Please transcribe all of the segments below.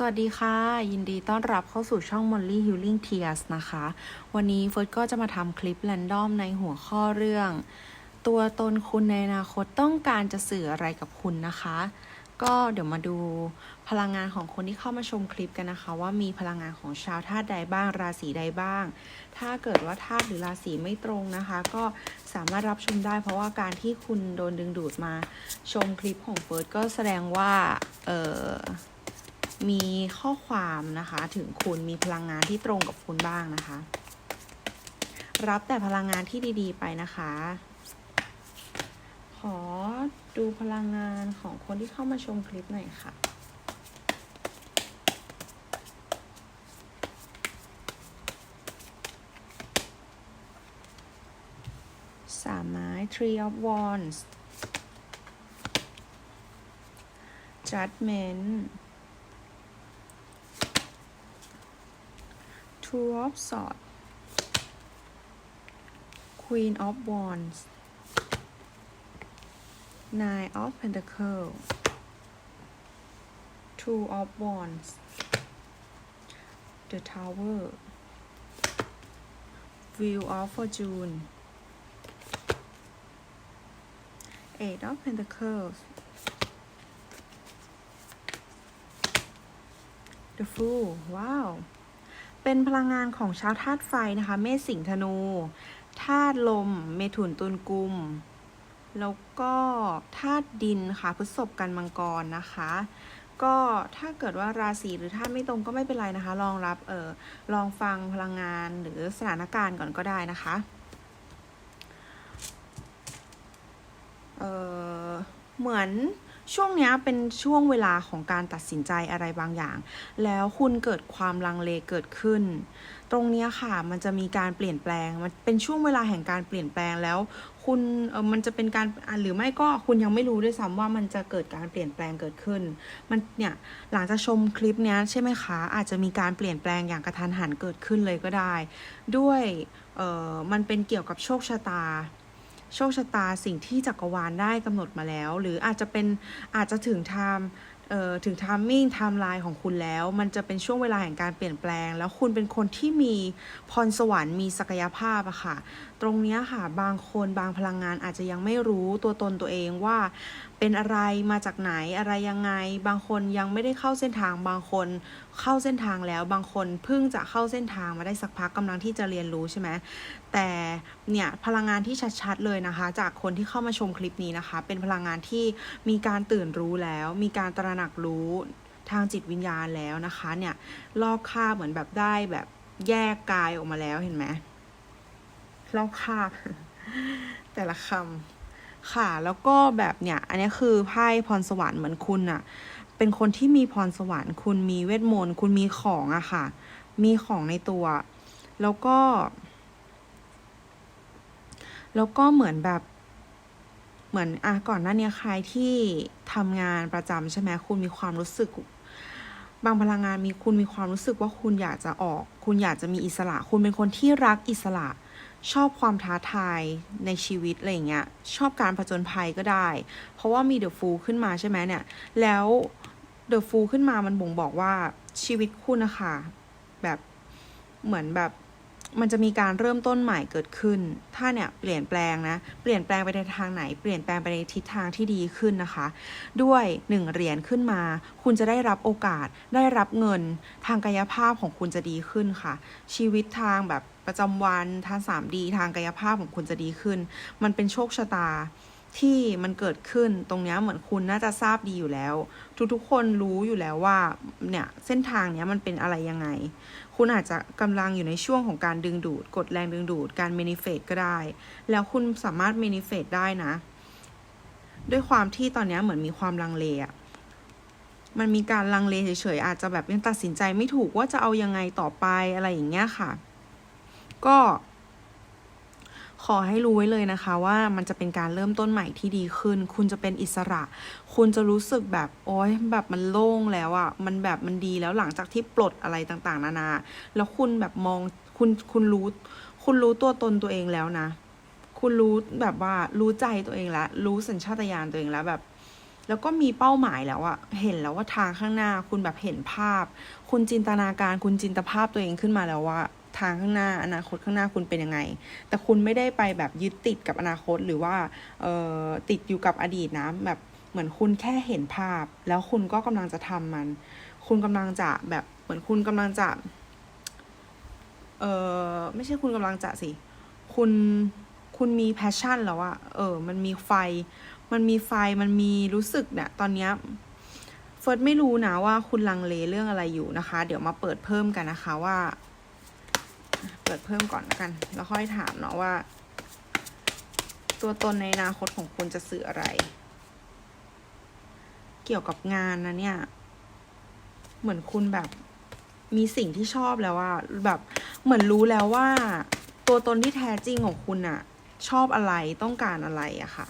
สวัสดีค่ะ ยินดีต้อนรับเข้าสู่ช่อง Molly Healing Tears นะคะ วันนี้เฟิร์สก็จะมาทำคลิปแรนดอมในหัวข้อเรื่อง ตัวตนคุณในอนาคตต้องการจะสื่ออะไรกับคุณนะคะ ก็เดี๋ยวมาดูพลังงานของคนที่เข้ามาชมคลิปกันนะคะ ว่ามีพลังงานของชาวธาตุใดบ้าง ราศีใดบ้าง ถ้าเกิดว่าธาตุหรือราศีไม่ตรงนะคะ ก็สามารถรับชมได้ เพราะว่าการที่คุณโดนดึงดูดมาชมคลิปของเฟิร์สก็แสดงว่าเออ มีข้อความนะคะถึงคุณมีพลังงานที่ตรงกับคุณบ้างนะคะ รับแต่พลังงานที่ดี ๆ ไปนะคะ ขอดูพลังงานของคนที่เข้ามาชมคลิปหน่อยค่ะสามไม้ Tree of Wands Judgment two of swords queen of wands nine of pentacles two of wands the tower wheel of fortune eight of pentacles the fool wow. เป็นพลังงานของชาวธาตุไฟนะคะ เมษสิงธนูธาตุลม เมถุนตุลกุม แล้วก็ธาตุดินค่ะพฤษภกันมังกรนะคะ ก็ถ้าเกิดว่าราศีหรือธาตุไม่ตรงก็ไม่เป็นไรนะคะ ลองรับเออลองฟังพลังงานหรือสถานการณ์ก่อนก็ได้นะคะเออเหมือน ช่วงนี้เป็นช่วงเวลาของการตัดสินใจอะไรบางอย่าง แล้วคุณเกิดความลังเลเกิดขึ้น ตรงนี้ค่ะมันจะมีการเปลี่ยนแปลง มันเป็นช่วงเวลาแห่งการเปลี่ยนแปลงแล้ว คุณเออมันจะเป็นการหรือไม่ก็คุณยังไม่รู้ด้วยซ้ำว่ามันจะเกิดการเปลี่ยนแปลงเกิดขึ้น มันเนี่ยหลังจากชมคลิปเนี้ยใช่ไหมคะอาจจะมีการเปลี่ยนแปลงอย่างกระทันหันเกิดขึ้นเลยก็ได้ ด้วยเออมันเป็นเกี่ยวกับโชคชะตา โชคชะตาสิ่งที่จักรวาลได้กำหนดมาแล้ว หรืออาจจะเป็นอาจจะถึงไทม์เอ่อถึงไทามมิ่งไทม์ไลน์ของคุณแล้ว มันจะเป็นช่วงเวลาแห่งการเปลี่ยนแปลง แล้วคุณเป็นคนที่มีพรสวรรค์มีศักยภาพอะค่ะ ตรงนี้ค่ะ บางคนบางพลังงานอาจจะยังไม่รู้ตัวตนตัวเองว่า เป็นอะไรมาจากไหนอะไรยังไง บางคนยังไม่ได้เข้าเส้นทางบางคนเข้าเส้นทางแล้วบางคนเพิ่งจะเข้าเส้นทางมาได้สักพักกำลังที่จะเรียนรู้ใช่ไหมแต่เนี่ยพลังงานที่ชัดๆเลยนะคะ จากคนที่เข้ามาชมคลิปนี้นะคะ เป็นพลังงานที่มีการตื่นรู้แล้ว มีการตระหนักรู้ทางจิตวิญญาณแล้วนะคะเนี่ยลอกคาบเหมือนแบบได้แบบแยกกายออกมาแล้วเห็นไหมลอกคาบแต่ละคำ ค่ะ แล้วก็แบบเนี่ยอันนี้คือไพ่พรสวรรค์เหมือนคุณอะเป็นคนที่มีพรสวรรค์ คุณมีเวทมนต์คุณมีของอะค่ะ มีของในตัว แล้วก็ แล้วก็เหมือนแบบเหมือนอะก่อนหน้านี้ใครที่ทำงานประจำใช่ไหมคุณมีความรู้สึก บางพลังงานมีคุณมีความรู้สึกว่าคุณอยากจะออก คุณอยากจะมีอิสระ คุณเป็นคนที่รักอิสระ ชอบความท้าทายในชีวิตอะไรอย่างเงี้ยชอบการผจญภัยก็ได้ เพราะว่ามีเดอะฟูขึ้นมาใช่ไหมเนี่ย แล้วเดอะฟูขึ้นมามันบ่งบอกว่าชีวิตคุณนะคะแบบเหมือนแบบ มันจะมีการเริ่มต้นใหม่เกิดขึ้น ถ้าเนี่ยเปลี่ยนแปลงนะ เปลี่ยนแปลงไปในทางไหน เปลี่ยนแปลงไปในทิศทางที่ดีขึ้นนะคะ ด้วยหนึ่งเหรียญขึ้นมา คุณจะได้รับโอกาส ได้รับเงิน ทางกายภาพของคุณจะดีขึ้นค่ะ ชีวิตทางแบบประจำวันทาง 3D ทางกายภาพของคุณจะดีขึ้น มันเป็นโชคชะตาที่มันเกิดขึ้นตรงนี้เหมือนคุณน่าจะทราบดีอยู่แล้ว ทุกๆคนรู้อยู่แล้วว่าเนี่ยเส้นทางเนี้ยมันเป็นอะไรยังไง คุณอาจจะกำลังอยู่ในช่วงของการดึงดูด กดแรงดึงดูด การเมนิเฟตก็ได้ แล้วคุณสามารถเมนิเฟตได้นะ ด้วยความที่ตอนนี้เหมือนมีความลังเลอะมันมีการลังเลเฉยๆอาจจะแบบยังตัดสินใจไม่ถูกว่าจะเอายังไงต่อไปอะไรอย่างเงี้ยค่ะ ก็ ขอให้รู้ไว้เลยนะคะว่ามันจะเป็นการเริ่มต้นใหม่ที่ดีขึ้น คุณจะเป็นอิสระ คุณจะรู้สึกแบบโอ๊ยแบบมันโล่งแล้วอะ่ะมันแบบมันดีแล้วหลังจากที่ปลดอะไรต่างๆ นานา แล้วคุณแบบมองคุณคุณรู้ คุณรู้ตัวตนตัวเองแล้วนะ คุณรู้แบบว่ารู้ใจตัวเองแล้ว รู้สัญชาตญาณตัวเองแล้วแบบแล้วก็มีเป้าหมายแล้วอะเห็นแล้วว่าทางข้างหน้า คุณแบบเห็นภาพ คุณจินตนาการ คุณจินตภาพตัวเองขึ้นมาแล้วว่า ทางข้างหน้าอนาคตข้างหน้าคุณเป็นยังไง แต่คุณไม่ได้ไปแบบยึดติดกับอนาคตหรือว่าเอ่อติดอยู่กับอดีตนะแบบเหมือนคุณแค่เห็นภาพ แล้วคุณก็กำลังจะทำมัน คุณกำลังจะแบบเหมือนคุณกำลังจะ เออไม่ใช่คุณกำลังจะสิ คุณคุณมีแพชชั่นแล้วอะเออ มันมีไฟ มันมีไฟ มันมีรู้สึกเนี่ยตอนเนี้ยเฟิร์สไม่รู้นะว่าคุณลังเลเรื่องอะไรอยู่นะคะ เดี๋ยวมาเปิดเพิ่มกันนะคะว่า เปิดเพิ่มก่อนแล้วกัน แล้วค่อยถามเนาะว่า ตัวตนในอนาคตของคุณจะสื่ออะไร เกี่ยวกับงานนะเนี่ย เหมือนคุณแบบมีสิ่งที่ชอบแล้วว่าแบบเหมือนรู้แล้วว่า ตัวตนที่แท้จริงของคุณอะชอบอะไรต้องการอะไรอะค่ะ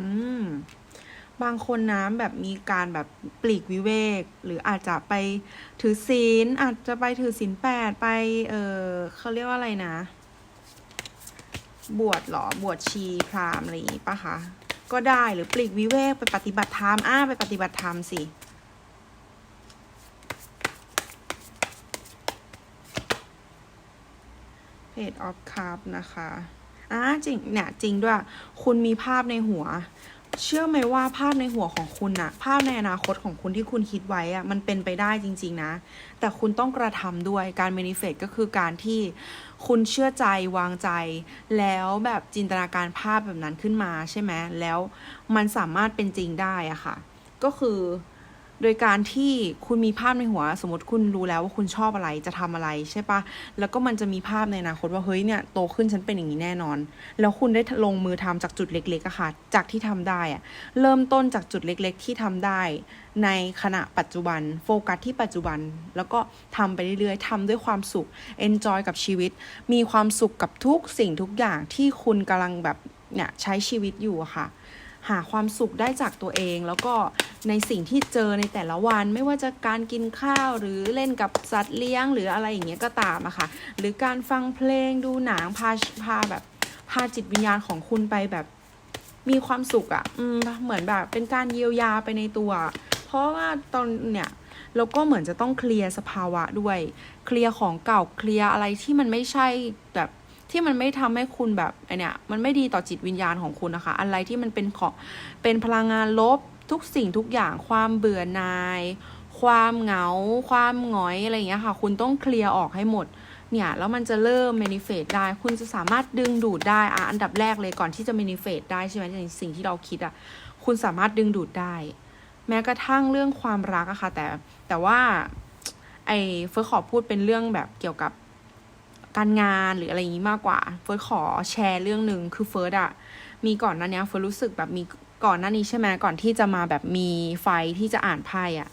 อืม บางคนนะแบบมีการแบบปลีกวิเวก หรืออาจจะไปถือศีลอาจจะไปถือศีลแปดไป เออเขาเรียกว่าอะไรนะ บวชหรอบวชชีพราหมณ์อะไรอย่างงี้ปะคะก็ได้หรือปลีกวิเวกไปปฏิบัติธรรมอ้าไปปฏิบัติธรรมสิเพจออฟคาร์นะคะอ่าจริงเนี่ยจริงด้วย คุณมีภาพในหัว เชื่อไหมว่าภาพในหัวของคุณอะภาพในอนาคตของคุณที่คุณคิดไว้อะมันเป็นไปได้จริง ๆ นะ แต่คุณต้องกระทำด้วยการ manifest ก็คือการที่คุณเชื่อใจวางใจ แล้วแบบจินตนาการภาพแบบนั้นขึ้นมาใช่ไหมแล้วมันสามารถเป็นจริงได้อะค่ะ ก็คือ โดยการที่คุณมีภาพในหัว สมมติคุณรู้แล้วว่าคุณชอบอะไรจะทำอะไรใช่ปะแล้วก็มันจะมีภาพในอนาคตว่าเฮ้ยเนี่ยโตขึ้นฉันเป็นอย่างนี้แน่นอน แล้วคุณได้ลงมือทำจากจุดเล็กๆอะค่ะ จากที่ทำได้อะเริ่มต้นจากจุดเล็กๆ ที่ทำได้ ในขณะปัจจุบันโฟกัสที่ปัจจุบัน แล้วก็ทำไปเรื่อยๆทำด้วยความสุข enjoy กับชีวิต มีความสุขกับทุกสิ่งทุกอย่างที่คุณกำลังแบบเนี่ยใช้ชีวิตอยู่อะค่ะ หาความสุขได้จากตัวเอง แล้วก็ในสิ่งที่เจอในแต่ละวัน ไม่ว่าจะการกินข้าวหรือเล่นกับสัตว์เลี้ยง หรืออะไรอย่างเงี้ยก็ตามอะค่ะ หรือการฟังเพลงดูหนังพาพาแบบพาจิตวิญญาณของคุณไปแบบมีความสุขอะอืมเหมือนแบบเป็นการเยียวยาไปในตัว เพราะว่าตอนเนี่ยเราก็เหมือนจะต้องเคลียร์สภาวะด้วย เคลียร์ของเก่าเคลียร์อะไรที่มันไม่ใช่แบบ ที่มันไม่ทำให้คุณแบบไอเนี่ยมันไม่ดีต่อจิตวิญญาณของคุณนะคะ อะไรที่มันเป็นของเป็นพลังงานลบทุกสิ่งทุกอย่างความเบื่อหน่าย ความเหงา ความหงอยอะไรอย่างเงี้ยค่ะ คุณต้องเคลียร์ออกให้หมดเนี่ยแล้วมันจะเริ่ม manifest ได้ คุณจะสามารถดึงดูดได้อะอันดับแรกเลยก่อนที่จะ manifest ได้ใช่ไหมในสิ่งที่เราคิดอะคุณสามารถดึงดูดได้ แม้กระทั่งเรื่องความรักอะค่ะ แต่แต่ว่าไอ้เฟิร์สขอพูดเป็นเรื่องแบบเกี่ยวกับ การงานหรืออะไรอย่างนี้มากกว่า เฟิร์สขอแชร์เรื่องหนึ่งคือเฟิร์สอะมีก่อนหน้านี้เฟิร์สรู้สึกแบบมีก่อนหน้านี้ใช่ไหมก่อนที่จะมาแบบมีไฟที่จะอ่านไพ่อะ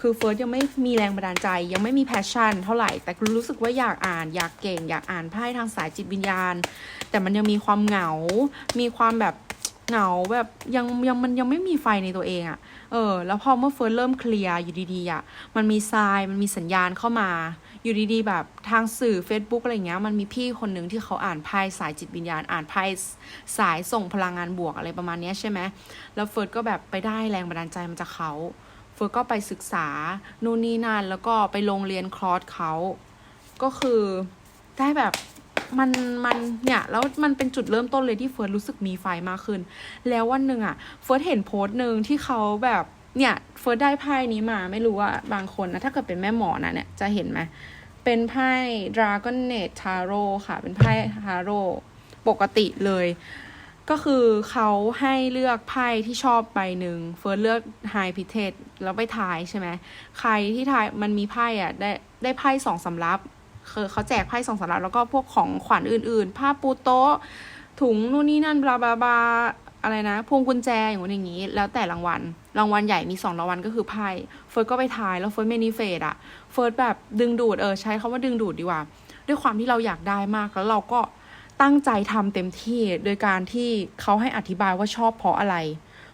คือเฟิร์สยังไม่มีแรงบันดาลใจ ยังไม่มีแพชชั่นเท่าไหร่ แต่รู้สึกว่าอยากอ่านอยากเก่ง อยากอ่านไพ่ทางสายจิตวิญญาณ แต่มันยังมีความเหงา มีความแบบเหงาแบบยังยังมันยังไม่มีไฟในตัวเองอะเออ แล้วพอเมื่อเฟิร์สเริ่มเคลียร์อยู่ดีๆอะมันมีทรายมันมีสัญญาณเข้ามา อยู่ดีๆ แบบทางสื่อ Facebook อะไรเงี้ยมันมีพี่คนหนึ่งที่เขาอ่านไพ่สายจิตวิญญาณ อ่านไพ่สายส่งพลังงานบวกอะไรประมาณนี้ใช่ไหมแล้วเฟิร์สก็แบบไปได้แรงบันดาลใจมาจากเขาเฟิร์สก็ไปศึกษานู่นนี่นั่นแล้วก็ไปลงเรียนคลอสเขาก็คือได้แบบมันมันเนี่ยแล้วมันเป็นจุดเริ่มต้นเลยที่เฟิร์สรู้สึกมีไฟมากขึ้น แล้ววันหนึ่งอะเฟิร์สเห็นโพสต์หนึ่งที่เขาแบบ เนี่ยเฟิร์สได้ไพ่นี้มาไม่รู้ว่าบางคนนะ ถ้าเกิดเป็นแม่หมอนะเนี่ยจะเห็นไหมเป็นไพ่ Dragon n e t Tarot ค่ะ เป็นไพ่ Tarot ปกติเลย ก็คือเขาให้เลือกไพ่ที่ชอบใบหนึ่งเฟิร์สเลือก High p i t e แล้วไปทายใช่ไหมใครที่ทายมันมีไพ่อะได้ได้ไพ่สองสำรับคือเขาแจกไพ่สองสำรับแล้วก็พวกของขวัญอื่นๆ ผ้าปูโต๊ะถุงนู่นนี่นั่นบลาบลาบลา อะไรนะ พวงกุญแจอย่างนู้นอย่างนี้ แล้วแต่รางวัล รางวัลใหญ่มีสองรางวัลก็คือไพ่เฟิร์สก็ไปทายแล้วเฟิร์สเมนิเฟตอะเฟิร์สแบบดึงดูดเออใช้คาว่าดึงดูดดีกว่า ด้วยความที่เราอยากได้มากแล้วเราก็ตั้งใจทำเต็มที่โดยการที่เขาให้อธิบายว่าชอบเพราะอะไร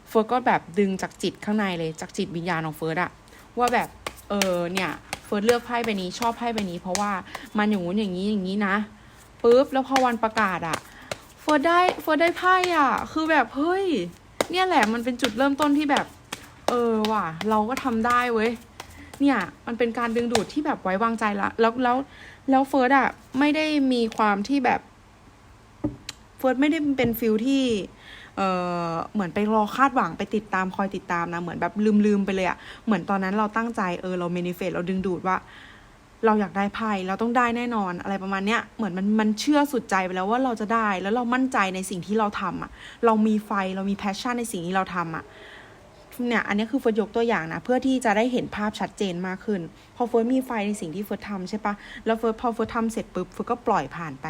เฟิร์สก็แบบดึงจากจิตข้างในเลยจากจิตวิญญาณของเฟิร์สอะว่าแบบเออเนี่ยเฟิร์สเลือกไพ่ใบนี้ชอบไพ่ใบนี้ เพราะว่ามันอย่างงู้นอย่างนี้อย่างนี้นะปุ๊บแล้วพอวันประกาศอะ ฟิร์สได้เฟิร์สได้ไพ่อะ คือแบบเฮ้ย เนี่ยแหละมันเป็นจุดเริ่มต้นที่แบบ เออว่ะ เราก็ทำได้เว้ย เนี่ย มันเป็นการดึงดูดที่แบบไว้วางใจละ แล้วแล้วแล้วเฟิร์สอะไม่ได้มีความที่แบบเฟิร์สไม่ได้เป็นฟิลที่เออเหมือนไปรอคาดหวังไปติดตามคอยติดตามนะ เหมือนแบบลืมลืมๆไปเลยอะเหมือนตอนนั้นเราตั้งใจเออเราเมนิเฟสเราดึงดูดว่า เราอยากได้ไพ่เราต้องได้แน่นอนอะไรประมาณเนี้ยเหมือนมันมันเชื่อสุดใจไปแล้วว่าเราจะได้ แล้วเรามั่นใจในสิ่งที่เราทำอะ เรามีไฟเรามีแพชชั่นในสิ่งที่เราทำอะเนี่ยอันนี้คือเฟิร์สยกตัวอย่างนะ เพื่อที่จะได้เห็นภาพชัดเจนมากขึ้น พอเฟิร์สมีไฟในสิ่งที่เฟิร์สทำใช่ปะแล้วเฟิร์สพอเฟิร์สทำเสร็จปุ๊บเฟิร์สก็ปล่อยผ่านไป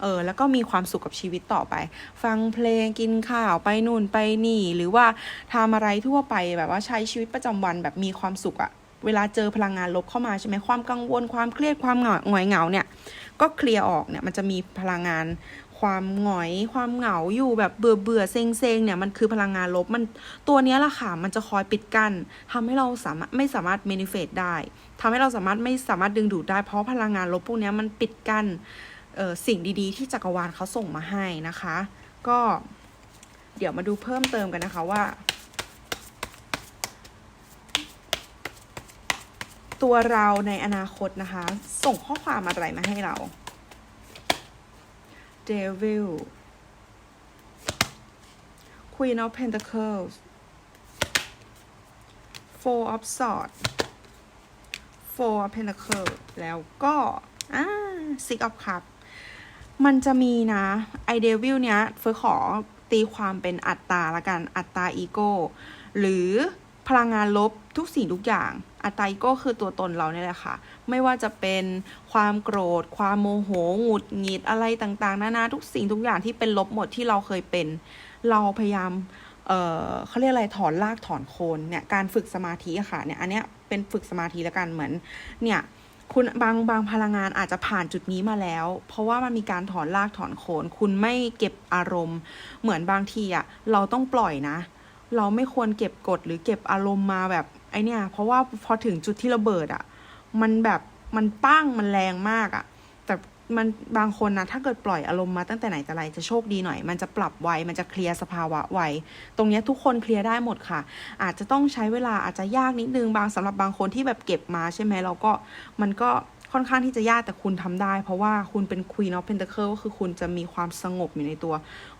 เออแล้วก็มีความสุขกับชีวิตต่อไป ฟังเพลงกินข้าวไปนู่นไปนี่ หรือว่าทำอะไรทั่วไปแบบว่าใช้ชีวิตประจำวันแบบมีความสุขอะ เวลาเจอพลังงานลบเข้ามาใช่ไหมความกังวลความเครียดความเหงาหงอยเหงาเนี่ย ก็เคลียร์ออกเนี่ยมันจะมีพลังงานความหงอยความเหงาอยู่แบบเบื่อเบื่อเซ็งเซ็งเนี่ยมันคือพลังงานลบมันตัวนี้แหละค่ะมันจะคอยปิดกั้นทำให้เราสามารถไม่สามารถเมนิเฟตได้ทำให้เราสามารถไม่สามารถดึงดูดได้ เพราะพลังงานลบพวกนี้มันปิดกั้นสิ่งดีๆ ที่จักรวาลเขาส่งมาให้นะคะ ก็เดี๋ยวมาดูเพิ่มเติมกันนะคะว่า ตัวเราในอนาคตนะคะ ส่งข้อความอะไรมาให้เรา Devil Queen of Pentacles Four of Swords Four of Pentacles แล้วก็อ่า Six of Cups มันจะมีนะไอเดวิลเนี้ยเฟิร์สขอตีความเป็นอัตตาละกันอัตตาอีโก้หรือ พลังงานลบทุกสิ่งทุกอย่าง อัตตาอีโก้คือตัวตนเราเนี่ยแหละค่ะ ไม่ว่าจะเป็นความโกรธ ความโมโหหงุดหงิดอะไรต่างๆ นานาทุกสิ่งทุกอย่างที่เป็นลบหมดที่เราเคยเป็น เราพยายามเออเขาเรียกอะไรถอนรากถอนโคนเนี่ยการฝึกสมาธิค่ะเนี่ยอันเนี้ยเป็นฝึกสมาธิแล้วกันเหมือนเนี่ยคุณบางบางพลังงานอาจจะผ่านจุดนี้มาแล้ว เพราะว่ามันมีการถอนรากถอนโคน คุณไม่เก็บอารมณ์ เหมือนบางทีอะเราต้องปล่อยนะ เราไม่ควรเก็บกดหรือเก็บอารมณ์มาแบบไอเนี่ย เพราะว่าพอถึงจุดที่ระเบิดอะมันแบบมันปั้งมันแรงมากอะแต่มันบางคนนะถ้าเกิดปล่อยอารมณ์มาตั้งแต่ไหนแต่ไรจะโชคดีหน่อย มันจะปรับไวมันจะเคลียร์สภาวะไวตรงเนี้ยทุกคนเคลียร์ได้หมดค่ะ อาจจะต้องใช้เวลาอาจจะยากนิดนึงบางสำหรับบางคนที่แบบเก็บมาใช่ไหมเราก็มันก็ ค่อนข้างที่จะยากแต่คุณทำได้ เพราะว่าคุณเป็น Queen of Pentacles ก็คือคุณจะมีความสงบอยู่ในตัว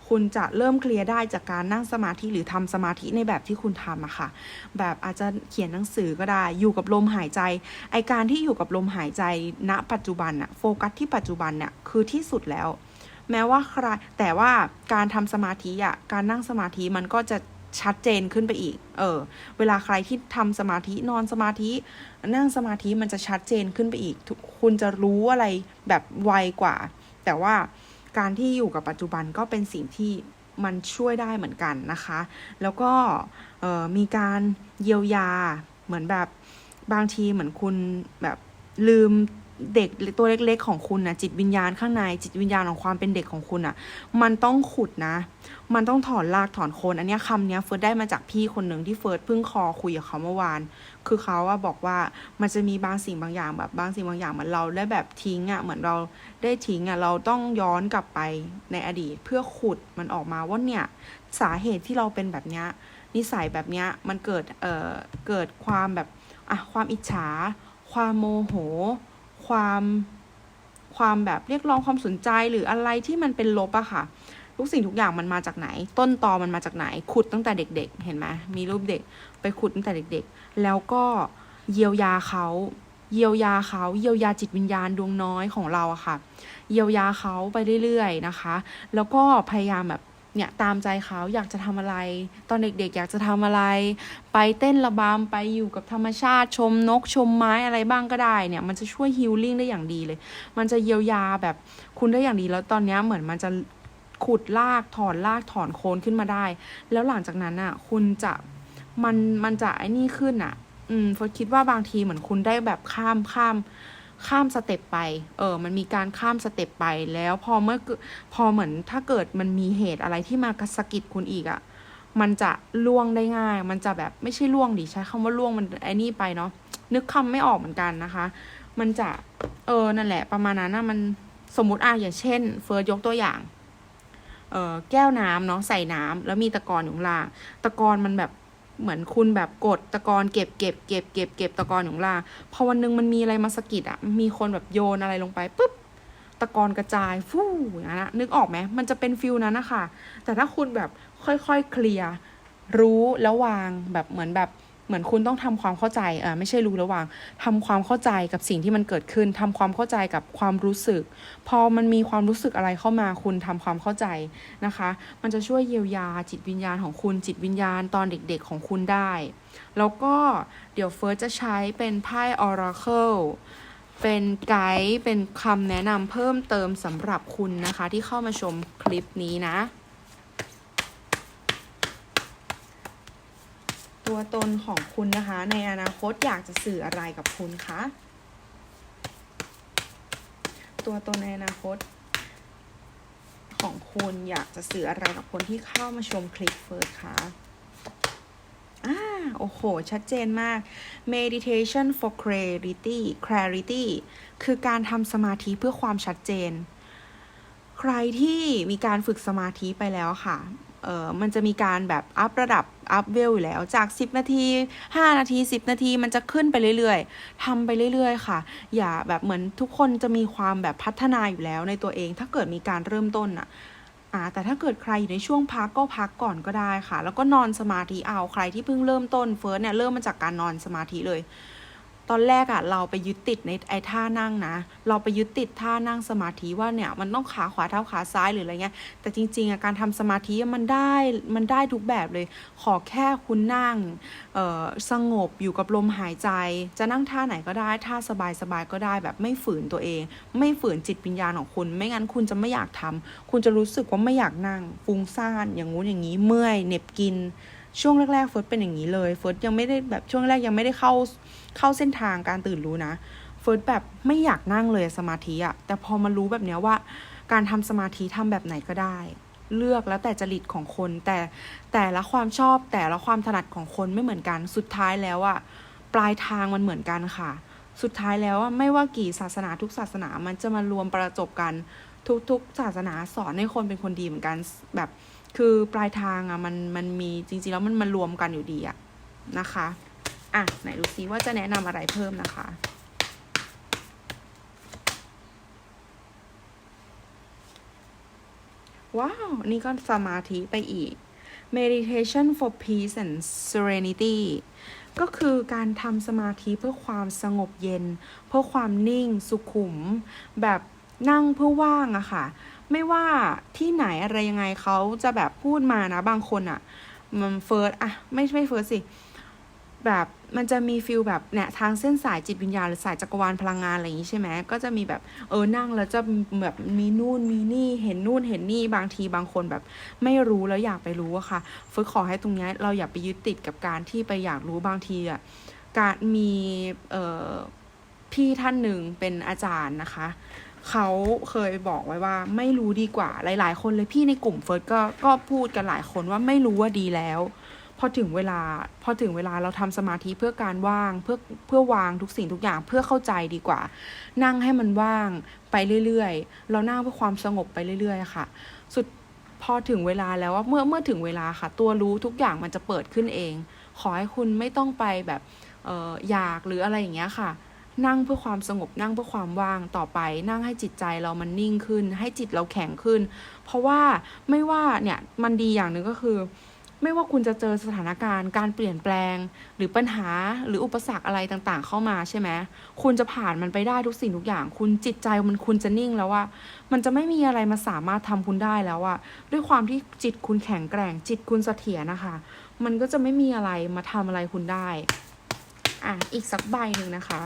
คุณจะเริ่มเคลียร์ได้จากการนั่งสมาธิหรือทำสมาธิในแบบที่คุณทำอะค่ะ แบบอาจจะเขียนหนังสือก็ได้ อยู่กับลมหายใจ ไอการที่อยู่กับลมหายใจณปัจจุบันอะโฟกัสที่ปัจจุบันเนี่ยคือที่สุดแล้วแม้ว่าใครแต่ว่าการทำสมาธิอะการนั่งสมาธิมันก็จะ ชัดเจนขึ้นไปอีก เออ เวลาใครที่ทำสมาธินอนสมาธิ นั่งสมาธิมันจะชัดเจนขึ้นไปอีก คุณจะรู้อะไรแบบไวกว่า แต่ว่าการที่อยู่กับปัจจุบันก็เป็นสิ่งที่มันช่วยได้เหมือนกันนะคะ แล้วก็เออมีการเยียวยาเหมือนแบบบางทีเหมือนคุณแบบลืม เด็กตัวเล็กๆของคุณนะจิตวิญญาณข้างในจิตวิญญาณของความเป็นเด็กของคุณอะมันต้องขุดนะ มันต้องถอนรากถอนโคนอันนี้คำนี้เฟิร์สได้มาจากพี่คนหนึ่งที่เฟิร์สเพิ่งคอคุยกับเขาเมื่อวาน คือเขาอะบอกว่ามันจะมีบางสิ่งบางอย่างแบบบางสิ่งบางอย่างเหมือนเราได้แบบทิ้งอะเหมือนเราได้ทิ้งอะเราต้องย้อนกลับไปในอดีต เพื่อขุดมันออกมาว่าเนี่ยสาเหตุที่เราเป็นแบบเนี้ยนิสัยแบบเนี้ยมันเกิดเอ่อเกิดความแบบอะความอิจฉา ความโมโห ความความแบบเรียกร้องความสนใจหรืออะไรที่มันเป็นลบอะค่ะทุกสิ่งทุกอย่างมันมาจากไหน ต้นตอมันมาจากไหน ขุดตั้งแต่เด็ก ๆ เห็นไหมมีรูปเด็กไปขุดตั้งแต่เด็ก ๆ แล้วก็เยียวยาเขาเยียวยาเขาเยียวยาจิตวิญญาณดวงน้อยของเราอะค่ะ เยียวยาเขาไปเรื่อยๆนะคะ แล้วก็พยายามแบบ เนี่ยตามใจเขาอยากจะทำอะไร ตอนเด็กๆ อยากจะทำอะไร ไปเต้นระบำไปอยู่กับธรรมชาติชมนกชมไม้อะไรบ้างก็ได้เนี่ยมันจะช่วยฮิลลิ่งได้อย่างดีเลย มันจะเยียวยาแบบคุณได้อย่างดีแล้วตอนนี้เหมือนมันจะขุดลากถอนลากถอนโคนขึ้นมาได้ แล้วหลังจากนั้นอะ คุณจะมันมันจะไอ้นี่ขึ้นอะ อืมเฟิร์สคิดว่าบางทีเหมือนคุณได้แบบข้ามข้าม ข้ามสเต็ปไป เออ มันมีการข้ามสเต็ปไปแล้วพอเมื่อพอเหมือนถ้าเกิดมันมีเหตุอะไรที่มากระสกิดคุณอีกอะ มันจะล่วงได้ง่าย มันจะแบบไม่ใช่ล่วงดิใช้คำว่าล่วงมันไอ้นี่ไปเนาะ นึกคำไม่ออกเหมือนกันนะคะ มันจะ เออ นั่นแหละ ประมาณนั้นนะมันสมมติอะอย่างเช่น เฟิร์สยกตัวอย่าง เอ่อแก้วน้ำเนาะใส่น้ำแล้วมีตะกอนอยู่ล่าง ตะกอนมันแบบ เหมือนคุณแบบกดตะกอนเก็บเก็บเก็บเก็บเก็บตะกอนของล่าพอวันหนึงมันมีอะไรมาสะกิดอะมีคนแบบโยนอะไรลงไปปุ๊บตะกอนกระจายฟู่อย่างนั้นนึกออกไหมมันจะเป็นฟิลนั้นนะคะแต่ถ้าคุณแบบค่อยๆเคลียร์รู้แล้ววางแบบเหมือนแบบ เหมือนคุณต้องทำความเข้าใจเออไม่ใช่รู้แล้ววางทำความเข้าใจกับสิ่งที่มันเกิดขึ้นทำความเข้าใจกับความรู้สึก พอมันมีความรู้สึกอะไรเข้ามาคุณทำความเข้าใจนะคะ มันจะช่วยเยียวยาจิตวิญญาณของคุณจิตวิญญาณตอนเด็กๆของคุณได้ แล้วก็เดี๋ยวเฟิร์สจะใช้เป็นไพ่ Oracle เป็นไกด์เป็นคำแนะนำเพิ่มเติมสำหรับคุณนะคะ ที่เข้ามาชมคลิปนี้นะ ตัวตนของคุณนะคะ ในอนาคตอยากจะสื่ออะไรกับคุณคะตัวตนในอนาคต ของคุณอยากจะสื่ออะไรกับคนที่เข้ามาชมคลิปเฟิร์สคะอ่าโอ้โห ชัดเจนมาก meditation for clarity clarity คือการทำสมาธิเพื่อความชัดเจน ใครที่มีการฝึกสมาธิไปแล้วค่ะ เออมันจะมีการแบบอัพระดับอัพเวลอยู่แล้วจาก 10 นาที 5 นาที 10 นาทีมันจะขึ้นไปเรื่อยๆทำไปเรื่อยๆ ค่ะ อย่าแบบเหมือนทุกคนจะมีความแบบพัฒนาอยู่แล้วในตัวเอง ถ้าเกิดมีการเริ่มต้นอะอ่าแต่ถ้าเกิดใครอยู่ในช่วงพักก็พักก่อนก็ได้ค่ะ แล้วก็นอนสมาธิเอาใครที่เพิ่งเริ่มต้นเฟิร์สเนี่ยเริ่มมาจากการนอนสมาธิเลย ตอนแรกอะ่ะเราไปยึดติดในไอ้ท่านั่งนะ เราไปยึดติดท่านั่งสมาธิว่าเนี่ยมันต้องขาขวาเท้าขาซ้ายหรืออะไรเงี้ย แต่จริงๆอะการทำสมาธิมันได้มันได้ทุกแบบเลย ขอแค่คุณนั่งสงบอยู่กับลมหายใจ จะนั่งท่าไหนก็ได้ท่าสบายๆก็ได้แบบไม่ฝืนตัวเอง ไม่ฝืนจิตวิญญาณของคุณ ไม่งั้นคุณจะไม่อยากทำคุณจะรู้สึกว่าไม่อยากนั่งฟุ้งซ่านอย่างงู้นอย่างนี้เมื่อยเหน็บกิน ช่วงแรกๆเฟิร์สเป็นอย่างนี้เลยเฟิร์สยังไม่ได้แบบช่วงแรกยังไม่ได้เข้าเข้าเส้นทางการตื่นรู้นะเฟิร์สแบบไม่อยากนั่งเลยสมาธิอะแต่พอมารู้แบบเนี้ยว่า การทำสมาธิทำแบบไหนก็ได้ เลือกแล้วแต่จริตของคน แต่แต่ละความชอบแต่ละความถนัดของคนไม่เหมือนกันสุดท้ายแล้วอะปลายทางมันเหมือนกันค่ะ สุดท้ายแล้วอะไม่ว่ากี่ศาสนาทุกศาสนามันจะมารวมประจบกันทุกๆศาสนาสอนให้คนเป็นคนดีเหมือนกันแบบ คือปลายทางอะมันมันมีจริงๆแล้วมันมารวมกันอยู่ดีอะนะคะอะไหนดูซิว่าจะแนะนำอะไรเพิ่มนะคะว้าว นี่ก็สมาธิไปอีก meditation for peace and serenity ก็คือการทำสมาธิเพื่อความสงบเย็น เพื่อความนิ่งสุขุม แบบนั่งเพื่อว่างอะค่ะ ไม่ว่าที่ไหนอะไรยังไงเขาจะแบบพูดมานะ บางคนอะมันเฟิร์สอะไม่ไม่เฟิร์สสิ แบบมันจะมีฟิลแบบเนี่ยทางเส้นสายจิตวิญญาณหรือสายจักรวาลพลังงานอะไรอย่างนี้ใช่ไหมก็จะมีแบบเออนั่งแล้วจะแบบมีนู่นมีนี่เห็นนู่นเห็นนี่บางทีบางคนแบบ ไม่รู้แล้วอยากไปรู้อะค่ะเฟิร์สขอให้ตรงเนี้ยเราอย่าไปยึดติดกับการที่ไปอยากรู้บางทีอะการมีเอ่อพี่ท่านหนึ่งเป็นอาจารย์นะคะ เขาเคยบอกไว้ว่าไม่รู้ดีกว่าหลาย ๆ คนเลยพี่ในกลุ่มเฟิร์สก็ก็พูดกันหลายคนว่าไม่รู้ว่าดีแล้ว พอถึงเวลา พอถึงเวลาเราทำสมาธิเพื่อการว่างเพื่อเพื่อวางทุกสิ่งทุกอย่างเพื่อเข้าใจดีกว่า นั่งให้มันว่างไปเรื่อยๆ เรานั่งเพื่อความสงบไปเรื่อยๆค่ะ สุดพอถึงเวลาแล้วว่าเมื่อเมื่อถึงเวลาค่ะ ตัวรู้ทุกอย่างมันจะเปิดขึ้นเอง ขอให้คุณไม่ต้องไปแบบอออยากหรืออะไรอย่างเงี้ยค่ะ นั่งเพื่อความสงบนั่งเพื่อความว่างต่อไป นั่งให้จิตใจเรามันนิ่งขึ้น ให้จิตเราแข็งขึ้น เพราะว่าไม่ว่าเนี่ยมันดีอย่างหนึ่งก็คือ ไม่ว่าคุณจะเจอสถานการณ์ การเปลี่ยนแปลง หรือปัญหาหรืออุปสรรคอะไรต่างๆ เข้ามาใช่ไหมคุณจะผ่านมันไปได้ทุกสิ่งทุกอย่าง คุณจิตใจมันคุณจะนิ่งแล้วว่ามันจะไม่มีอะไรมาสามารถทำคุณได้แล้วอะด้วยความที่จิตคุณแข็งแกร่ง จิตคุณเสถียรนะคะ มันก็จะไม่มีอะไรมาทำอะไรคุณได้อะอีกสักใบหนึ่งนะคะ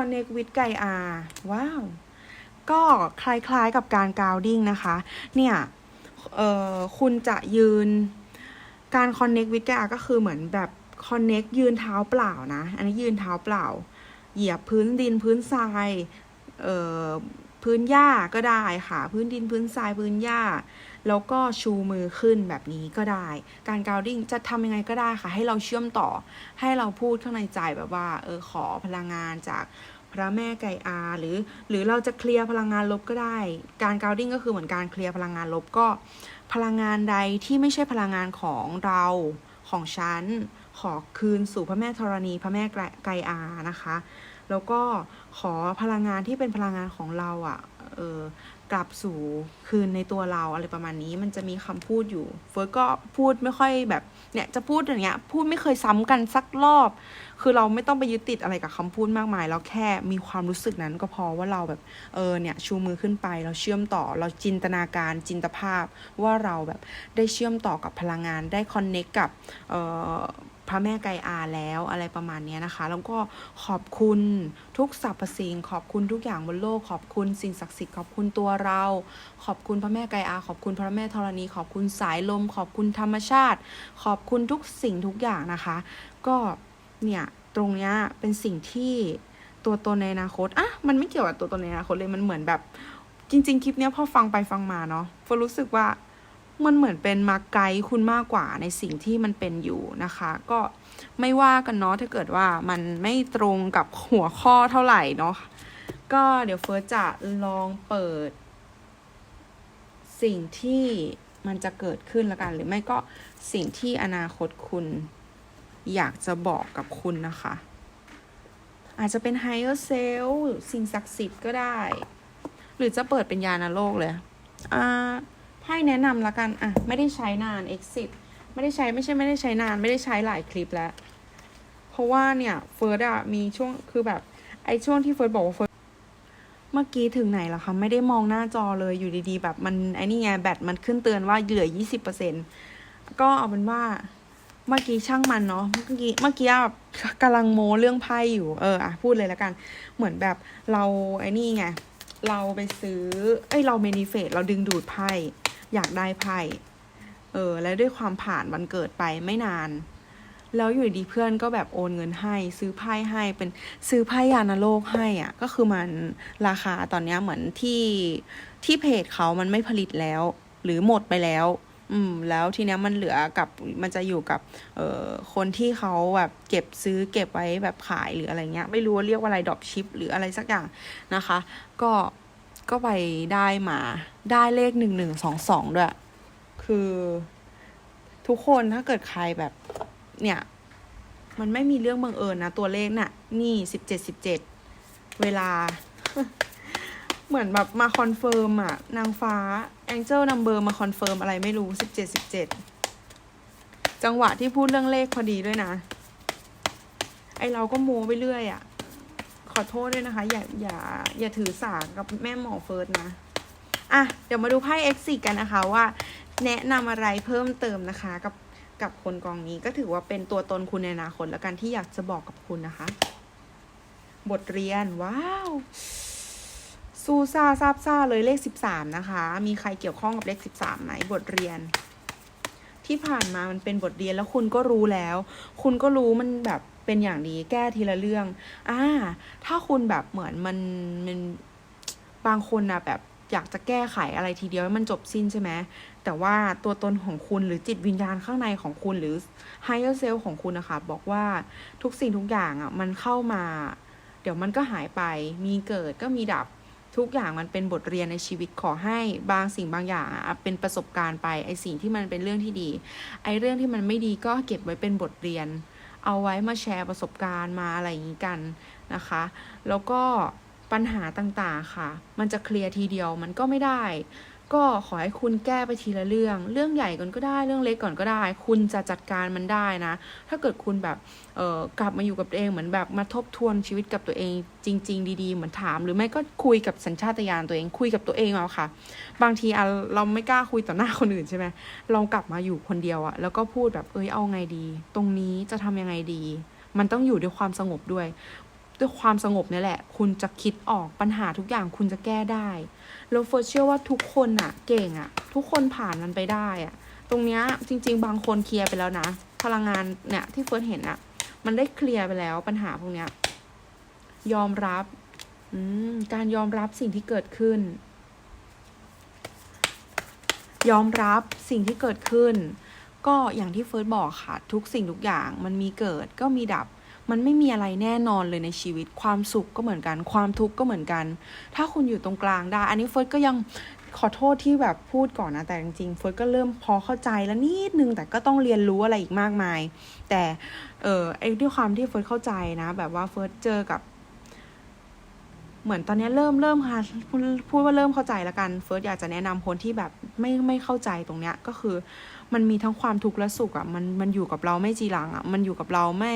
Connect with ไกอาว้าว ก็คล้ายๆกับการกราวดิ้งนะคะ เนี่ยคุณจะยืนการ Connect with ไกอาก็คือเหมือนแบบ Connect ยืนเท้าเปล่านะ อันนี้ยืนเท้าเปล่า เหยียบพื้นดินพื้นทรายพื้นหญ้าก็ได้ค่ะ พื้นดินพื้นทรายพื้นหญ้า แล้วก็ชูมือขึ้นแบบนี้ก็ได้ การกราวดิ้งจะทำยังไงก็ได้ค่ะ ให้เราเชื่อมต่อ ให้เราพูดข้างในใจแบบว่า เออขอพลังงานจากพระแม่ไก่อาหรือ หรือเราจะเคลียร์พลังงานลบก็ได้ การก r าวดิ้งก็คือเหมือนการเคลียร์พลังงานลบก็ พลังงานใดที่ไม่ใช่พลังงานของเราของฉันขอคืนสู่พระแม่ธรณี พระแม่ไกอานะคะ แล้วก็ขอพลังงานที่เป็นพลังงานของเราอะ่ะ เออ กลับสู่คืนในตัวเราอะไรประมาณนี้มันจะมีคำพูดอยู่ เฟิร์สก็พูดไม่ค่อยแบบเนี่ยจะพูดอย่างเงี้ย พูดไม่เคยซ้ำกันสักรอบ คือเราไม่ต้องไปยึดติดอะไรกับคำพูดมากมาย เราแค่มีความรู้สึกนั้นก็พอว่าเราแบบเออเนี่ยชูมือขึ้นไป เราเชื่อมต่อเราจินตนาการจินตภาพว่าเราแบบได้เชื่อมต่อกับพลังงานได้คอนเน็กกับเอ่อ พระแม่ไกอาแล้วอะไรประมาณนี้นะคะ แล้วก็ขอบคุณทุกสรรพสิ่ง ขอบคุณทุกอย่างบนโลก ขอบคุณสิ่งศักดิ์สิทธิ์ขอบคุณตัวเรา ขอบคุณพระแม่ไกอา ขอบคุณพระแม่ธรณี ขอบคุณสายลม ขอบคุณธรรมชาติ ขอบคุณทุกสิ่งทุกอย่างนะคะ ก็เนี่ยตรงนี้เป็นสิ่งที่ตัวตนในอนาคตอะมันไม่เกี่ยวกับตัวตนในอนาคตเลยมันเหมือนแบบ จริง ๆ คลิปเนี้ยพอฟังไปฟังมาเนาะฟรู้สึกว่า มันเหมือนเป็นมาไกด์คุณมากกว่าในสิ่งที่มันเป็นอยู่นะคะ ก็ไม่ว่ากันเนาะถ้าเกิดว่ามันไม่ตรงกับหัวข้อเท่าไหร่เนาะก็เดี๋ยวเฟิร์สจะลองเปิด สิ่งที่มันจะเกิดขึ้นละกัน หรือไม่ก็สิ่งที่อนาคตคุณอยากจะบอกกับคุณนะคะ อาจจะเป็น higher self สิ่งศักดิ์สิทธิ์ก็ได้ หรือจะเปิดเป็นยานโลกเลย อ่า ไพ่แนะนำละกัน อะ ไม่ได้ใช้นาน exit ไม่ได้ใช้ไม่ใช่ไม่ได้ใช้นาน ไม่ได้ใช้หลายคลิปแล้ว เพราะว่าเนี่ยเฟิร์สอะมีช่วงคือแบบไอช่วงที่เฟิร์สบอกว่าเฟิร์สเมื่อกี้ถึงไหนแล้วคะ ไม่ได้มองหน้าจอเลยอยู่ดีๆ แบบมันไอ้นี่ไงแบตมันขึ้นเตือนว่าเหลือยี่สิบเปอร์เซ็นก็เอาเป็นว่าเมื่อกี้ช่างมันเนาะเมื่อกี้เมื่อกี้แบบกำลังโมเรื่องไพ่อยู่เอออะพูดเลยแล้วกัน เหมือนแบบเราไอ้นี่ไงเราไปซื้อ เอ้ยเราเมนิเฟตเราดึงดูดไพ่ อยากได้ไพ่เออ แล้วด้วยความผ่านวันเกิดไปไม่นาน แล้วอยู่ดีเพื่อนก็แบบโอนเงินให้ ซื้อไพ่ให้เป็นซื้อไพ่ยานโลกให้อะ ก็คือมันราคาตอนเนี้ยเหมือนที่ที่เพจเขามันไม่ผลิตแล้ว หรือหมดไปแล้ว อืม แล้วทีเนี้ยมันเหลือกับมันจะอยู่กับ เอ่อคนที่เขาแบบเก็บซื้อเก็บไว้แบบขายหรืออะไรเงี้ย ไม่รู้ว่าเรียกว่าอะไรดรอปชิปหรืออะไรสักอย่างนะคะ ก็ ก็ไปได้มา ได้เลขหนึ่งหนึ่งสองสองด้วย คือทุกคนถ้าเกิดใครแบบเนี่ย มันไม่มีเรื่องบังเอิญนะ ตัวเลขน่ะ นี่สิบเจ็ดสิบเจ็ดเวลา เหมือนแบบมาคอนเฟิร์มอะนางฟ้า Angel Number มาคอนเฟิร์มอะไรไม่รู้สิบเจ็ดสิบเจ็ดจังหวะที่พูดเรื่องเลขพอดีด้วยนะ ไอเราก็โม้ไปเรื่อยอะ อโทษด้วยนะคะ อย่าอย่าอย่าถือสากับแม่หมอเฟิร์สนะ อะ เดี๋ยวมาดูไพ่ X 4 กันนะคะว่า แนะนำอะไรเพิ่มเติมนะคะ กับกับคนกองนี้ก็ถือว่าเป็นตัวตนคุณในอนาคตแล้วกันที่อยากจะบอกกับคุณนะคะ บทเรียน ว้าวซูซาซาบซาเลยเลขสิบสามนะคะ มีใครเกี่ยวข้องกับเลขสิบสามไหมบทเรียน ที่ผ่านมามันเป็นบทเรียนแล้วคุณก็รู้แล้ว คุณก็รู้มันแบบเป็นอย่างดีแก้ทีละเรื่องอ่าถ้าคุณแบบเหมือนมันมันบางคนนะแบบอยากจะแก้ไขอะไรทีเดียวให้มันจบสิ้นใช่ไหมแต่ว่าตัวตนของคุณหรือจิตวิญญาณข้างในของคุณหรือ higher self ของคุณนะคะ บอกว่าทุกสิ่งทุกอย่างอะมันเข้ามา เดี๋ยวมันก็หายไป มีเกิดก็มีดับทุกอย่างมันเป็นบทเรียนในชีวิตขอให้บางสิ่งบางอย่างอะเป็นประสบการณ์ไปไอสิ่งที่มันเป็นเรื่องที่ดี ไอเรื่องที่มันไม่ดีก็เก็บไว้เป็นบทเรียน เอาไว้มาแชร์ประสบการณ์มาอะไรอย่างนี้กันนะคะ แล้วก็ปัญหาต่างๆค่ะ มันจะเคลียร์ทีเดียวมันก็ไม่ได้ ก็ขอให้คุณแก้ไปทีละเรื่อง เรื่องใหญ่ก่อนก็ได้ เรื่องเล็กก่อนก็ได้ คุณจะจัดการมันได้นะ ถ้าเกิดคุณแบบ เออกลับมาอยู่กับตัวเองเหมือนแบบมาทบทวนชีวิตกับตัวเองจริง ๆ ดีๆ เหมือนถาม หรือไม่ก็คุยกับสัญชาตญาณตัวเอง คุยกับตัวเองเอาค่ะ บางทีเราไม่กล้าคุยต่อหน้าคนอื่นใช่ไหมลองกลับมาอยู่คนเดียวอะแล้วก็พูดแบบ เอ้ยเอาไงดี ตรงนี้จะทำยังไงดี มันต้องอยู่ด้วยความสงบด้วย ด้วยความสงบนี่แหละ คุณจะคิดออกปัญหาทุกอย่างคุณจะแก้ได้แล้วเฟิร์สเชื่อว่าทุกคนอะเก่งอะทุกคนผ่านมันไปได้อะตรงเนี้ยจริง ๆ บางคนเคลียร์ไปแล้วนะ พลังงานเนี่ยที่เฟิร์สเห็นอะมันได้เคลียร์ไปแล้วปัญหาพวกเนี้ย ยอมรับอืมการยอมรับสิ่งที่เกิดขึ้น ยอมรับสิ่งที่เกิดขึ้น ก็อย่างที่เฟิร์สบอกค่ะ ทุกสิ่งทุกอย่างมันมีเกิดก็มีดับ มันไม่มีอะไรแน่นอนเลยในชีวิต ความสุขก็เหมือนกัน ความทุกข์ก็เหมือนกัน ถ้าคุณอยู่ตรงกลางได้ อันนี้เฟิร์สก็ยังขอโทษที่แบบพูดก่อนนะ แต่จริงๆเฟิร์สก็เริ่มพอเข้าใจแล้วนิดนึง แต่ก็ต้องเรียนรู้อะไรอีกมากมาย แต่เออไอ้ด้วยความที่เฟิร์สเข้าใจนะ แบบว่าเฟิร์สเจอกับเหมือนตอนนี้เริ่มเริ่มค่ะพูดว่าเริ่มเข้าใจแล้วกันเฟิร์สอยากจะแนะนำคนที่แบบไม่ไม่เข้าใจตรงเนี้ยก็คือ มันมีทั้งความทุกข์และสุขอะ่ะมันมันอยู่กับเราไม่จีรังอะ่ะมันอยู่กับเราไม่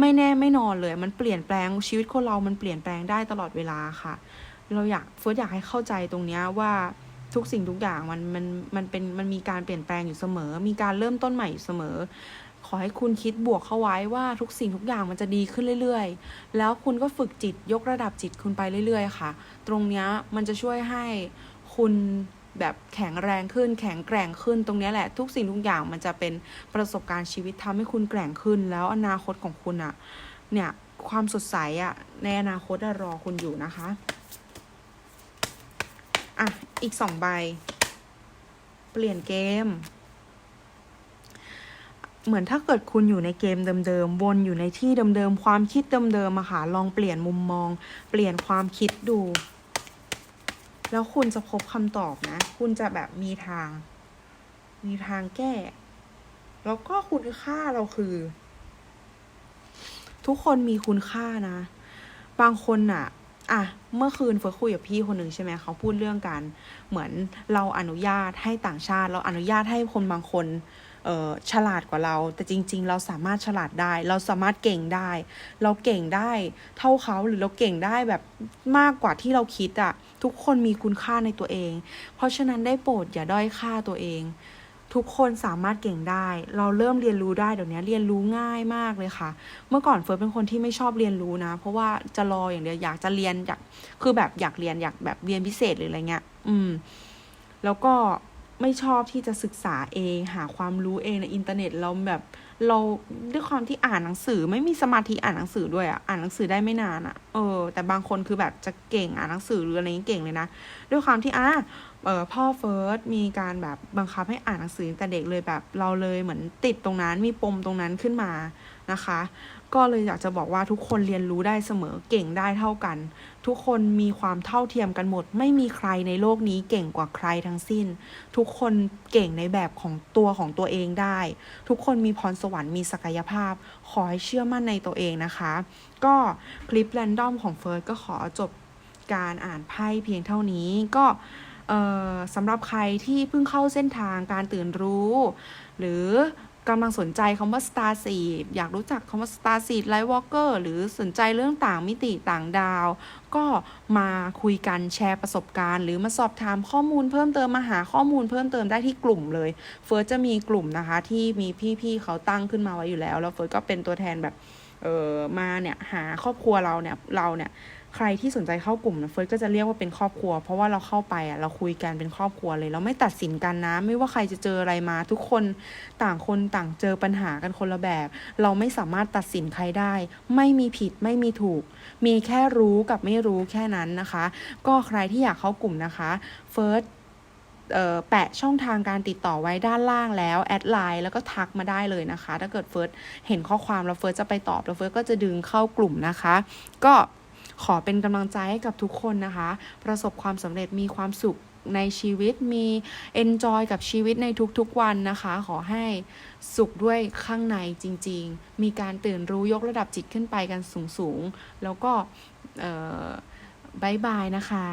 ไม่แน่ไม่นอนเลย มันเปลี่ยนแปลงชีวิตคนเรา มันเปลี่ยนแปลงได้ตลอดเวลาค่ะ เราอยากเฟิร์สอยากให้เข้าใจตรงนี้ว่าทุกสิ่งทุกอย่างมันมันมันเป็นมันมีการเปลี่ยนแปลงอยู่เสมอ มีการเริ่มต้นใหม่อยู่เสมอ ขอให้คุณคิดบวกเข้าไว้ว่าทุกสิ่งทุกอย่างมันจะดีขึ้นเรื่อยๆ แล้วคุณก็ฝึกจิตยกระดับจิตคุณไปเรื่อย ๆ ค่ะ ตรงนี้มันจะช่วยให้คุณ แบบแข็งแรงขึ้น แข็งแกร่งขึ้นตรงนี้แหละ ทุกสิ่งทุกอย่างมันจะเป็นประสบการณ์ชีวิตทำให้คุณแกร่งขึ้น แล้วอนาคตของคุณอะเนี่ยความสดใสอะในอนาคตอรอคุณอยู่นะคะอะอีกสองใบ เปลี่ยนเกม เหมือนถ้าเกิดคุณอยู่ในเกมเดิมๆวนอยู่ในที่เดิมๆความคิดเดิมๆอะค่ะลองเปลี่ยนมุมมอง เปลี่ยนความคิดดู แล้วคุณจะพบคำตอบนะ คุณจะแบบมีทาง มีทางแก้ แล้วก็คุณค่าเราคือ ทุกคนมีคุณค่านะ บางคนอะอะ เมื่อคืนเฟิร์คุยกับพี่คนหนึ่งใช่ไหมเขาพูดเรื่องการเหมือนเราอนุญาตให้ต่างชาติ เราอนุญาตให้คนบางคน ฉลาดกว่าเรา แต่จริง ๆ เราสามารถฉลาดได้ เราสามารถเก่งได้ เราเก่งได้ เท่าเขาหรือเราเก่งได้แบบมากกว่าที่เราคิดอะทุกคนมีคุณค่าในตัวเอง เพราะฉะนั้นได้โปรดอย่าด้อยค่าตัวเอง ทุกคนสามารถเก่งได้ เราเริ่มเรียนรู้ได้เดี๋ยวนี้เรียนรู้ง่ายมากเลยค่ะ เมื่อก่อนเฟิร์สเป็นคนที่ไม่ชอบเรียนรู้นะ เพราะว่าจะรออย่างเดียวอยากจะเรียนอยากคือแบบอยากเรียนอยากแบบเรียนพิเศษหรืออะไรเงี้ย อืม แล้วก็ ไม่ชอบที่จะศึกษาเอง หาความรู้เองในอินเทอร์เน็ตเราแบบเราด้วยความที่อ่านหนังสือไม่มีสมาธิอ่านหนังสือด้วยอะอ่านหนังสือได้ไม่นานอะเออ แต่บางคนคือแบบจะเก่งอ่านหนังสือหรืออะไรเงี้เก่งเลยนะด้วยความที่อะเออพ่อเฟิร์สมีการแบบบังคับให้อ่านหนังสือแต่เด็กเลยแบบเราเลยเหมือนติดตรงนั้นมีปมตรงนั้นขึ้นมานะคะ ก็เลยอยากจะบอกว่าทุกคนเรียนรู้ได้เสมอเก่งได้เท่ากัน ทุกคนมีความเท่าเทียมกันหมด ไม่มีใครในโลกนี้เก่งกว่าใครทั้งสิ้น ทุกคนเก่งในแบบของตัวของตัวเองได้ ทุกคนมีพรสวรรค์มีศักยภาพ ขอให้เชื่อมั่นในตัวเองนะคะ ก็คลิปแรนดอมของเฟิร์สก็ขอจบการอ่านไพ่เพียงเท่านี้ก็สำหรับใครที่เพิ่งเข้าเส้นทางการตื่นรู้ หรือ กำลังสนใจคำว่า Star Seed อยากรู้จักคำว่า Star Seed Light Walker หรือสนใจเรื่องต่างมิติต่างดาว ก็มาคุยกันแชร์ประสบการณ์ หรือมาสอบถามข้อมูลเพิ่มเติมมาหาข้อมูลเพิ่มเติมได้ที่กลุ่มเลย เฟิร์สจะมีกลุ่มนะคะที่มีพี่ๆเขาตั้งขึ้นมาไว้อยู่แล้ว แล้วเฟิร์สก็เป็นตัวแทนแบบเออมาเนี่ยหาครอบครัวเราเนี่ยเราเนี่ยใครที่สนใจเข้ากลุ่มนะเฟิร์สก็จะเรียกว่าเป็นครอบครัว เพราะว่าเราเข้าไปอะเราคุยกันเป็นครอบครัวเลย เราไม่ตัดสินกันนะ ไม่ว่าใครจะเจออะไรมา ทุกคนต่างคนต่างเจอปัญหากันคนละแบบ เราไม่สามารถตัดสินใครได้ ไม่มีผิดไม่มีถูก มีแค่รู้กับไม่รู้แค่นั้นนะคะ ก็ใครที่อยากเข้ากลุ่มนะคะเฟิร์สแปะช่องทางการติดต่อไว้ด้านล่างแล้ว แอดไลน์แล้วก็ทักมาได้เลยนะคะ ถ้าเกิดเฟิร์สเห็นข้อความแล้วเฟิร์สจะไปตอบแล้วเฟิร์สก็จะดึงเข้ากลุ่มนะคะ ก็ ขอเป็นกำลังใจให้กับทุกคนนะคะ ประสบความสำเร็จมีความสุขในชีวิตมีเอนจอยกับชีวิตในทุกๆวันนะคะ ขอให้สุขด้วยข้างในจริง ๆ มีการตื่นรู้ยกระดับจิตขึ้นไปกันสูงๆ แล้วก็บายบายนะคะ